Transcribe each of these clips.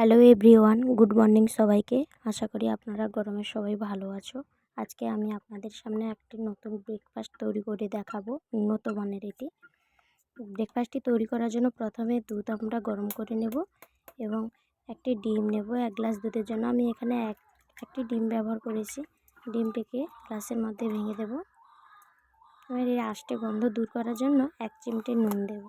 Hello everyone good morning সবাইকে। আশা করি আপনারা গরমে সবাই ভালো আছো। আজকে আমি আপনাদের সামনে একটি নতুন ব্রেকফাস্ট তৈরি করে দেখাবো, উন্নত মানের এটি। ব্রেকফাস্টটি তৈরি করার জন্য প্রথমে দুধ আমরা গরম করে নেব এবং একটি ডিম নেব, এক গ্লাস দুধের জন্য। আমি এখানে এক, একটি ডিম ব্যবহার করেছি। ডিমটিকে গ্লাসের মধ্যে ভেঙে দেব। এবার এই আষ্টে গন্ধ দূর করার জন্য এক চিমটে নুন দেবো।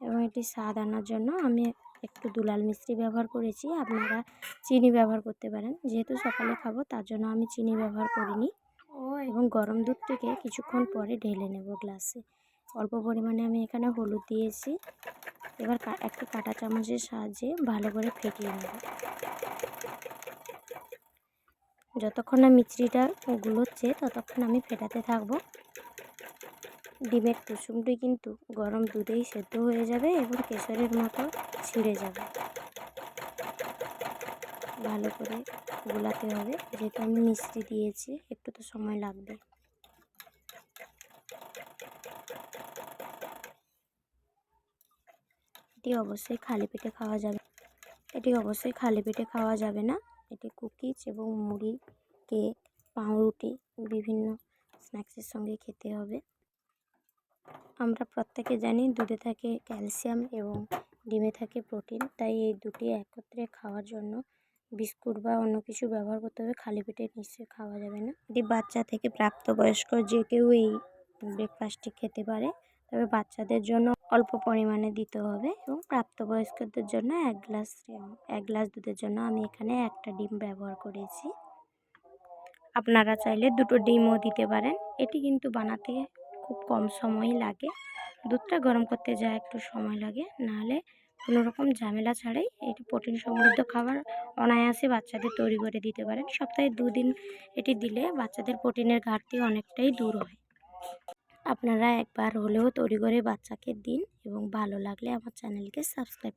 এবং এটি স্বাদ আনার জন্য আমি একটু দুলাল মিস্ত্রি ব্যবহার করেছি। আপনারা চিনি ব্যবহার করতে পারেন। যেহেতু সকালে খাব তার জন্য আমি চিনি ব্যবহার করিনি। ও এবং গরম দুধ থেকে কিছুক্ষণ পরে ঢেলে নেব গ্লাসে। অল্প পরিমাণে আমি এখানে হলুদ দিয়েছি। এবার একটি কাঁটা চামচের সাহায্যে ভালো করে ফেটিয়ে নেব। যতক্ষণ না মিচড়িটা গুলোচ্ছে ততক্ষণ আমি ফেটাতে থাকব। ডিমের কুসুমটি কিন্তু গরম দুধেই সেদ্ধ হয়ে যাবে এবং কেশরের মতো ছিঁড়ে যাবে। ভালো করে গোলাতে হবে। যেহেতু আমি মিষ্টি দিয়েছি, একটু তো সময় লাগবে। এটি অবশ্যই খালি পেটে খাওয়া যাবে। এটি অবশ্যই খালি পেটে খাওয়া যাবে না। এটি কুকিজ এবং মুড়ি, কেক, পাউরুটি, বিভিন্ন স্ন্যাক্সের সঙ্গে খেতে হবে। আমরা প্রত্যেকে জানি দুধে থাকে ক্যালসিয়াম এবং ডিমে থাকে প্রোটিন, তাই এই দুটি একত্রে খাওয়ার জন্য বিস্কুট বা অন্য কিছু ব্যবহার করতে হবে। খালি পেটে নিশ্চয়ই খাওয়া যাবে না। এটি বাচ্চা থেকে প্রাপ্তবয়স্ক যে কেউ এই ব্রেকফাস্টটি খেতে পারে, তবে বাচ্চাদের জন্য অল্প পরিমাণে দিতে হবে এবং প্রাপ্তবয়স্কদের জন্য এক গ্লাস এক গ্লাস দুধের জন্য আমি এখানে একটা ডিম ব্যবহার করেছি। আপনারা চাইলে দুটো ডিমও দিতে পারেন। এটি কিন্তু বানাতে কম সময়ই লাগে। দুধটা গরম করতে যা একটু সময় লাগে, নাহলে কোনো রকম ঝামেলা ছাড়াই এটি প্রোটিন সমৃদ্ধ খাবার অনায়াসে বাচ্চাদের তৈরি করে দিতে পারেন। সপ্তাহে দুদিন এটি দিলে বাচ্চাদের প্রোটিনের ঘাটতি অনেকটাই দূর হয়। আপনারা একবার হলেও তৈরি করে বাচ্চাকে দিন এবং ভালো লাগলে আমার চ্যানেলকে সাবস্ক্রাইব